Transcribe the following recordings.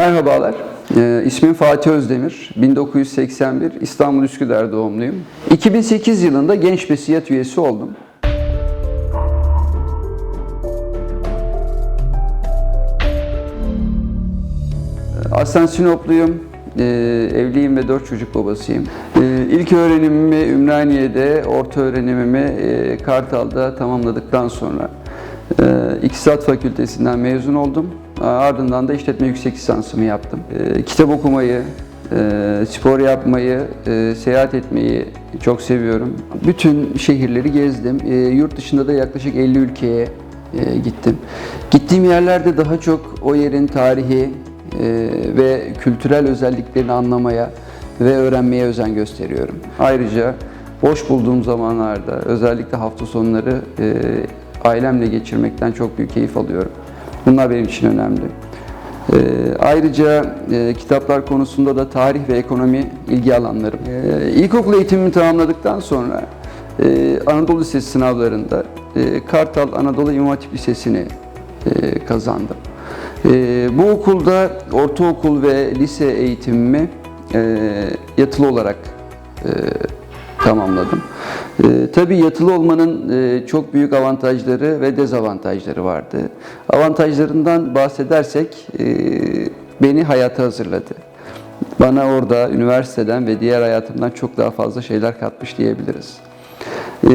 Merhabalar, ee, ismim Fatih Özdemir. 1981 İstanbul Üsküdar doğumluyum. 2008 yılında Genç Besiyat üyesi oldum. Aslen Sinopluyum. Ee, evliyim ve dört çocuk babasıyım. Ee, ilk öğrenimimi Ümraniye'de, orta öğrenimimi e, Kartal'da tamamladıktan sonra e, İktisat Fakültesinden mezun oldum. Ardından da işletme yüksek lisansımı yaptım. E, kitap okumayı, e, spor yapmayı, e, seyahat etmeyi çok seviyorum. Bütün şehirleri gezdim. E, yurt dışında da yaklaşık 50 ülkeye e, gittim. Gittiğim yerlerde daha çok o yerin tarihi, ve kültürel özelliklerini anlamaya ve öğrenmeye özen gösteriyorum. Ayrıca boş bulduğum zamanlarda özellikle hafta sonları ailemle geçirmekten çok büyük keyif alıyorum. Bunlar benim için önemli. E, ayrıca e, kitaplar konusunda da tarih ve ekonomi ilgi alanlarım. E, ilkokul eğitimimi tamamladıktan sonra e, Anadolu Lisesi sınavlarında e, Kartal Anadolu İmam Hatip Lisesi'ni e, kazandım. Ee, bu okulda ortaokul ve lise eğitimimi e, yatılı olarak e, tamamladım. E, tabii yatılı olmanın e, çok büyük avantajları ve dezavantajları vardı. Avantajlarından bahsedersek e, beni hayata hazırladı. Bana orada üniversiteden ve diğer hayatımdan çok daha fazla şeyler katmış diyebiliriz. Ee,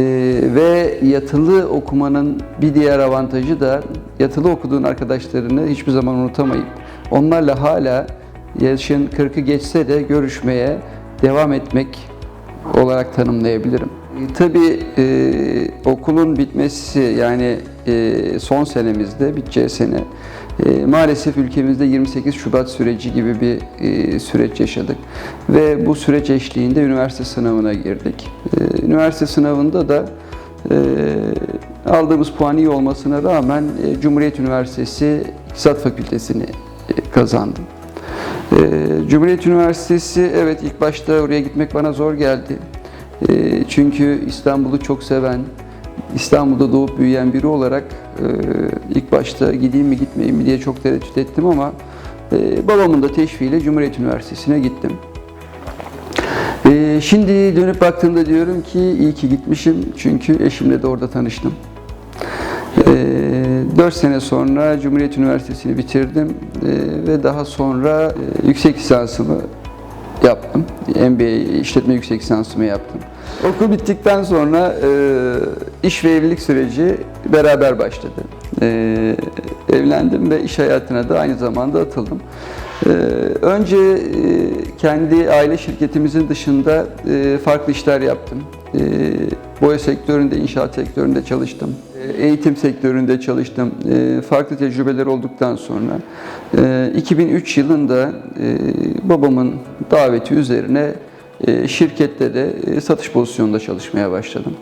ve yatılı okumanın bir diğer avantajı da yatılı okuduğun arkadaşlarını hiçbir zaman unutamayıp onlarla hala yaşın 40'ı geçse de görüşmeye devam etmek olarak tanımlayabilirim. Tabii e, okulun bitmesi yani e, son senemizde biteceği sene e, maalesef ülkemizde 28 Şubat süreci gibi bir e, süreç yaşadık ve bu süreç eşliğinde üniversite sınavına girdik. E, üniversite sınavında da e, aldığımız puan iyi olmasına rağmen e, Cumhuriyet Üniversitesi İktisat Fakültesini e, kazandım. E, Cumhuriyet Üniversitesi evet ilk başta oraya gitmek bana zor geldi. E, çünkü İstanbul'u çok seven, İstanbul'da doğup büyüyen biri olarak e, ilk başta gideyim mi gitmeyeyim mi diye çok tereddüt ettim ama e, babamın da teşviğiyle Cumhuriyet Üniversitesi'ne gittim. E, şimdi dönüp baktığımda diyorum ki iyi ki gitmişim çünkü eşimle de orada tanıştım. E, 4 sene sonra Cumhuriyet Üniversitesi'ni bitirdim e, ve daha sonra yüksek lisansımı yaptım. MBA işletme yüksek lisansımı yaptım. Okul bittikten sonra e, iş ve evlilik süreci beraber başladı. E, evlendim ve iş hayatına da aynı zamanda atıldım. E, önce e, kendi aile şirketimizin dışında e, farklı işler yaptım. E, boya sektöründe, inşaat sektöründe çalıştım. E, Eğitim sektöründe çalıştım. E, Farklı tecrübeler olduktan sonra e, 2003 yılında e, babamın daveti üzerine e, şirkette de e, satış pozisyonunda çalışmaya başladım.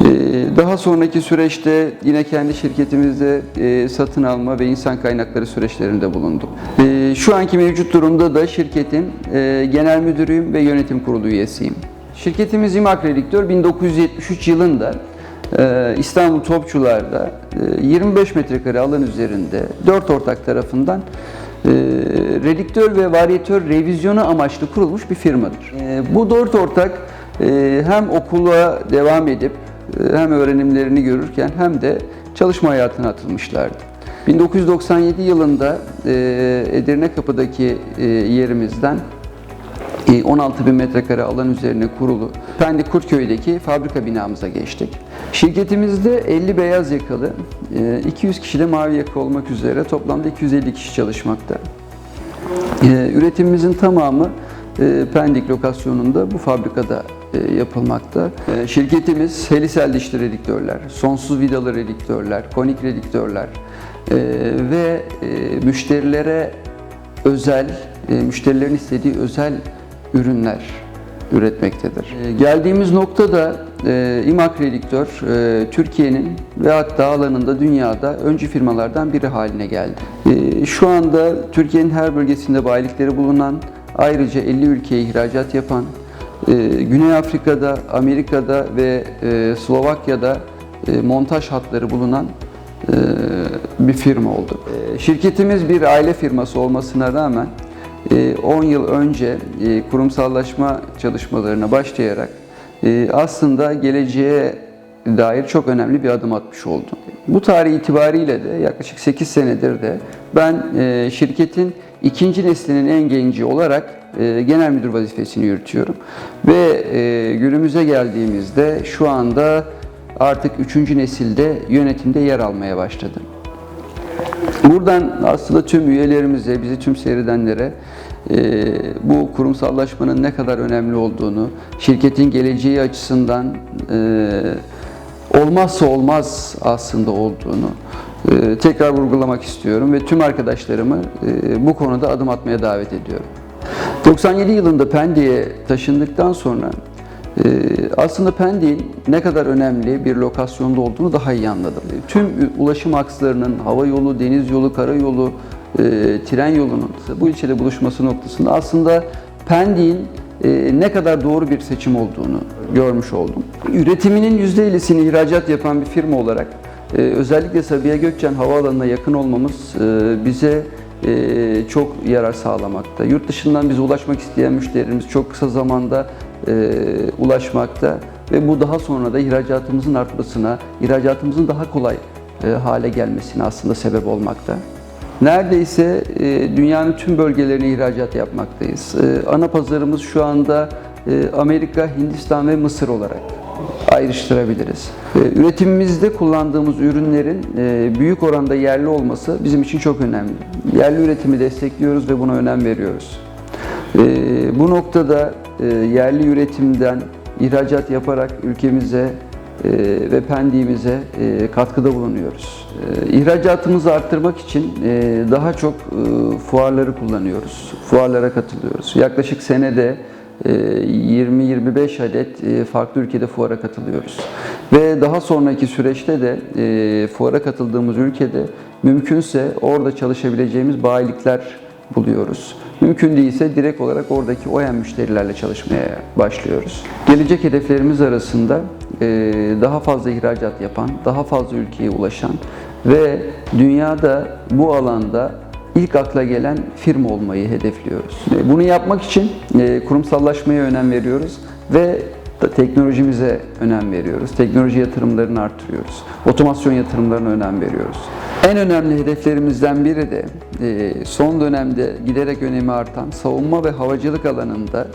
E, Daha sonraki süreçte yine kendi şirketimizde satın alma ve insan kaynakları süreçlerinde bulundum. Şu anki mevcut durumda da şirketin genel müdürüyüm ve yönetim kurulu üyesiyim. Şirketimiz İmak Redüktör 1973 yılında İstanbul Topçular'da e, 25 metrekare alan üzerinde 4 ortak tarafından e, ve varyatör revizyonu amaçlı kurulmuş bir firmadır. E, bu dört ortak e, hem okula devam edip e, hem öğrenimlerini görürken hem de çalışma hayatına atılmışlardı. 1997 yılında e, Edirne Kapı'daki yerimizden 16 bin metrekare alan üzerine kurulu Pendik Kurtköy'deki fabrika binamıza geçtik. Şirketimizde 50 beyaz yakalı, 200 kişi de mavi yaka olmak üzere toplamda 250 kişi çalışmakta. Ee, Üretimimizin tamamı e, Pendik lokasyonunda bu fabrikada e, yapılmakta. E, Şirketimiz helisel dişli redüktörler, sonsuz vidalı redüktörler, konik redüktörler e, ve e, müşterilere özel, e, müşterilerin istediği özel ürünler üretmektedir. E, Geldiğimiz noktada e, İmak Redüktör e, Türkiye'nin ve hatta alanında dünyada öncü firmalardan biri haline geldi. E, Şu anda Türkiye'nin her bölgesinde bayilikleri bulunan, ayrıca 50 ülkeye ihracat yapan, Güney Afrika'da, Amerika'da ve Slovakya'da montaj hatları bulunan bir firma olduk. Ee, Şirketimiz bir aile firması olmasına rağmen 10 yıl önce e, kurumsallaşma çalışmalarına başlayarak e, aslında geleceğe dair çok önemli bir adım atmış oldu. Bu tarih itibariyle de yaklaşık 8 senedir de ben e, şirketin ikinci neslinin en genci olarak genel müdür vazifesini yürütüyorum. Ve günümüze geldiğimizde şu anda artık üçüncü nesilde yönetimde yer almaya başladım. Buradan aslında tüm üyelerimize, bizi tüm seyredenlere e, bu kurumsallaşmanın ne kadar önemli olduğunu, şirketin geleceği açısından e, olmazsa olmaz aslında olduğunu e, tekrar vurgulamak istiyorum ve tüm arkadaşlarımı e, bu konuda adım atmaya davet ediyorum. 97 yılında Pendik'e taşındıktan sonra aslında Pendik'in ne kadar önemli bir lokasyonda olduğunu daha iyi anladım. Tüm ulaşım akslarının hava yolu, deniz yolu, karayolu, e, tren yolunun bu ilçede buluşması noktasında aslında Pendik'in e, ne kadar doğru bir seçim olduğunu görmüş oldum. Üretiminin %50'sini ihracat yapan bir firma olarak e, özellikle Sabiha Gökçen Havaalanı'na yakın olmamız bize çok yarar sağlamakta. Yurt dışından bize ulaşmak isteyen müşterilerimiz çok kısa zamanda e, ulaşmakta ve bu daha sonra da ihracatımızın artmasına, ihracatımızın daha kolay e, hale gelmesine aslında sebep olmakta. Neredeyse e, dünyanın tüm bölgelerine ihracat yapmaktayız. E, ana pazarımız şu anda e, Amerika, Hindistan ve Mısır olarak ayrıştırabiliriz. E, Üretimimizde kullandığımız ürünlerin e, büyük oranda yerli olması bizim için çok önemli. Yerli üretimi destekliyoruz ve buna önem veriyoruz. E, Bu noktada yerli üretimden ihracat yaparak ülkemize e, ve Pendik'imize e, katkıda bulunuyoruz. E, İhracatımızı arttırmak için e, daha çok e, fuarları kullanıyoruz. Fuarlara katılıyoruz. Yaklaşık senede e, 20-25 adet e, farklı ülkede fuara katılıyoruz. Ve daha sonraki süreçte de e, fuara katıldığımız ülkede mümkünse orada çalışabileceğimiz bayilikler buluyoruz. Mümkün değilse direkt olarak oradaki OEM müşterilerle çalışmaya başlıyoruz. Gelecek hedeflerimiz arasında e, daha fazla ihracat yapan, daha fazla ülkeye ulaşan ve dünyada bu alanda ilk akla gelen firma olmayı hedefliyoruz. E, Bunu yapmak için e, kurumsallaşmaya önem veriyoruz ve teknolojimize önem veriyoruz. Teknoloji yatırımlarını artırıyoruz. Otomasyon yatırımlarına önem veriyoruz. En önemli hedeflerimizden biri de e, son dönemde giderek önemi artan savunma ve havacılık alanında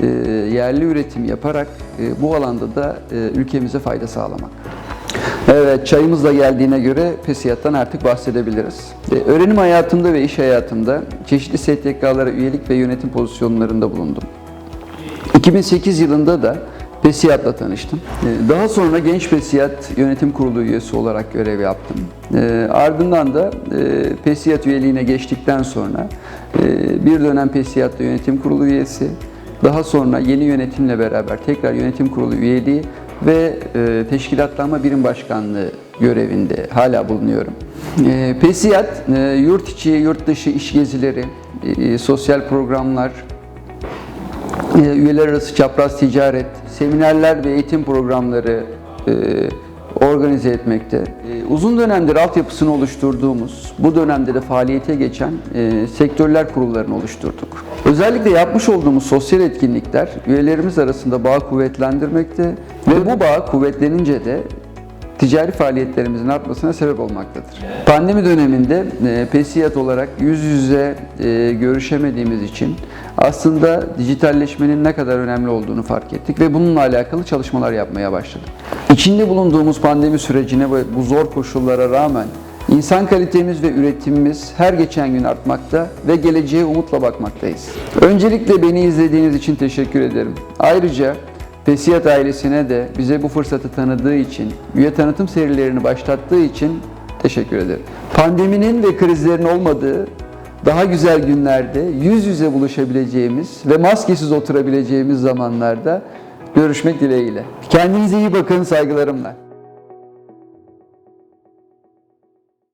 e, yerli üretim yaparak e, bu alanda da ülkemize fayda sağlamak. Evet, çayımız da geldiğine göre PESİAD'dan artık bahsedebiliriz. Öğrenim hayatımda ve iş hayatımda çeşitli STK'lara üyelik ve yönetim pozisyonlarında bulundum. 2008 yılında da PESİAD'la tanıştım. Ee, Daha sonra Genç PESİAD Yönetim Kurulu üyesi olarak görev yaptım. Ee, Ardından da e, PESİAD üyeliğine geçtikten sonra e, bir dönem PESİAD'da Yönetim Kurulu üyesi, daha sonra yeni yönetimle beraber tekrar Yönetim Kurulu üyeliği ve e, Teşkilatlanma Birim Başkanlığı görevinde hala bulunuyorum. E, PESİAD, e, yurt içi, yurt dışı iş gezileri, e, sosyal programlar, e, üyeler arası çapraz ticaret, seminerler ve eğitim programları e, organize etmekte. E, uzun dönemdir altyapısını oluşturduğumuz, bu dönemde de faaliyete geçen e, sektörler kurullarını oluşturduk. Özellikle yapmış olduğumuz sosyal etkinlikler üyelerimiz arasında bağı kuvvetlendirmekte ve bu bağ kuvvetlenince de ticari faaliyetlerimizin artmasına sebep olmaktadır. Pandemi döneminde e, PESİAD olarak yüz yüze e, görüşemediğimiz için aslında dijitalleşmenin ne kadar önemli olduğunu fark ettik ve bununla alakalı çalışmalar yapmaya başladık. İçinde bulunduğumuz pandemi sürecine ve bu zor koşullara rağmen insan kalitemiz ve üretimimiz her geçen gün artmakta ve geleceğe umutla bakmaktayız. Öncelikle beni izlediğiniz için teşekkür ederim. Ayrıca Pesiyat ailesine de bize bu fırsatı tanıdığı için, üye tanıtım serilerini başlattığı için teşekkür ederim. Pandeminin ve krizlerin olmadığı daha güzel günlerde yüz yüze buluşabileceğimiz ve maskesiz oturabileceğimiz zamanlarda görüşmek dileğiyle. Kendinize iyi bakın saygılarımla.